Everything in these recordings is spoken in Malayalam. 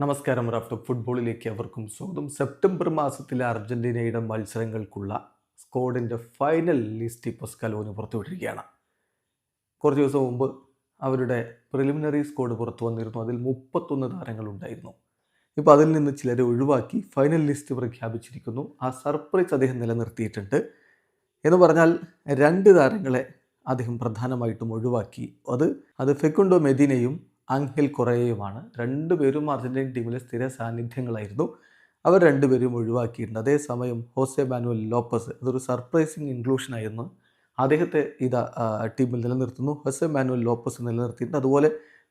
നമസ്കാരം റാഫ്റ്റോ ഫുട്ബോളിലേക്ക് അവർക്കും സ്വാഗതം. സെപ്റ്റംബർ മാസത്തിലെ അർജന്റീനയുടെ മത്സരങ്ങൾക്കുള്ള സ്ക്വാഡിന്റെ ഫൈനൽ ലിസ്റ്റ് ഇപ്പോൾ സ്കലോന് പുറത്തുവിട്ടിരിക്കുകയാണ്. കുറച്ച് ദിവസം മുമ്പ് അവരുടെ പ്രിലിമിനറി സ്കോഡ് പുറത്തു വന്നിരുന്നു. അതിൽ മുപ്പത്തൊന്ന് താരങ്ങളുണ്ടായിരുന്നു ഇപ്പോൾ അതിൽ നിന്ന് ചിലരെ ഒഴിവാക്കി ഫൈനൽ ലിസ്റ്റ് പ്രഖ്യാപിച്ചിരിക്കുന്നു. ആ സർപ്രൈസ് അദ്ദേഹം നിലനിർത്തിയിട്ടുണ്ട്. എന്ന് പറഞ്ഞാൽ രണ്ട് താരങ്ങളെ അദ്ദേഹം പ്രധാനമായിട്ടും ഒഴിവാക്കി. അത് അത് ഫെക്കുണ്ടോ മെദിനയും ആംഹെൽ കുറയുമാണ്. രണ്ടുപേരും അർജന്റീൻ ടീമിലെ സ്ഥിര സാന്നിധ്യങ്ങളായിരുന്നു. അവർ രണ്ടുപേരും ഒഴിവാക്കിയിട്ടുണ്ട്. അതേസമയം ഹോസെ മാനുവൽ ലോപ്പസ് അതൊരു സർപ്രൈസിങ് ഇൻക്ലൂഷൻ ആയിരുന്നു. അദ്ദേഹത്തെ ഇത് ടീമിൽ നിലനിർത്തുന്നു. ഹോസെ മാനുവൽ ലോപ്പസ് നിലനിർത്തിയിട്ടുണ്ട്. അതുപോലെ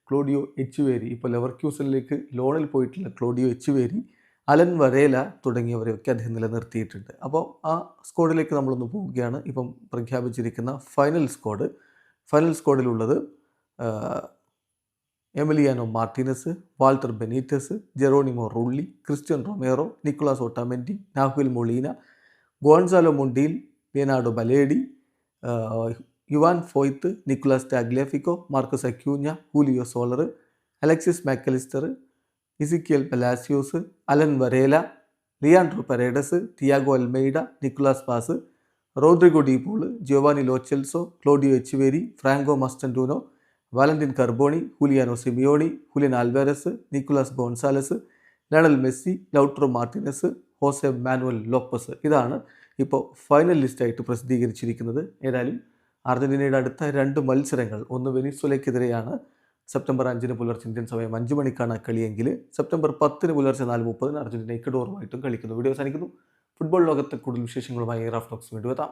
ക്ലോഡിയോ എച്ചുവേരി ഇപ്പോൾ ലെവർക്യൂസിലേക്ക് ലോണിൽ പോയിട്ടുള്ള ക്ലോഡിയോ എച്ചുവേരി അലൻ വരേല തുടങ്ങിയവരെയൊക്കെ അദ്ദേഹം നിലനിർത്തിയിട്ടുണ്ട്. അപ്പോൾ ആ സ്ക്വാഡിലേക്ക് നമ്മളൊന്ന് പോവുകയാണ്. ഇപ്പം പ്രഖ്യാപിച്ചിരിക്കുന്ന final squad. Final സ്ക്വാഡിലുള്ളത് Emiliano Martinez Walter Benitez Geronimo Rulli Cristian Romero Nicolas Otamendi Nahuel Molina Gonzalo Montiel Leonardo Balerdi Juan Foyth Nicolas Tagliafico Marcos Acuna Julio Soler Alexis Mac Allister Ezequiel Palacios Alan Varela Leandro Paredes Thiago Almada Nicolas Paz Rodrigo De Paul Giovani Lo Celso Claudio Echeverri Franco Mastantuono Valentin Carboni Giuliano Simeone Julian Alvarez Nicolas Gonzalez Lionel Messi Lautaro Martinez Jose Manuel Lopez. ഇതാണ് ഇപ്പോൾ ഫൈനൽ ലിസ്റ്റായിട്ട് പ്രസിദ്ധീകരിച്ചിരിക്കുന്നത്. ഏതായാലും അർജന്റീനയുടെ അടുത്ത രണ്ട് മത്സരങ്ങൾ ഒന്ന് വെനിസ്വലയ്ക്കെതിരെയാണ് സെപ്റ്റംബർ അഞ്ചിന് പുലർച്ചെ ഇന്ത്യൻ സമയം അഞ്ച് മണിക്കാണ് കളിയെങ്കിൽ സെപ്റ്റംബർ പത്തിന് പുലർച്ചെ നാല് മുപ്പതിന് അർജന്റീന ഇക്കഡോറുമായിട്ടും കളിക്കുന്നു. വീഡിയോ അവസാനിക്കുന്നു. ഫുട്ബോൾ ലോകത്തെ കൂടുതൽ വിശേഷങ്ങളുമായി റാഫ് ടോക്സ് വീണ്ടും എത്താം.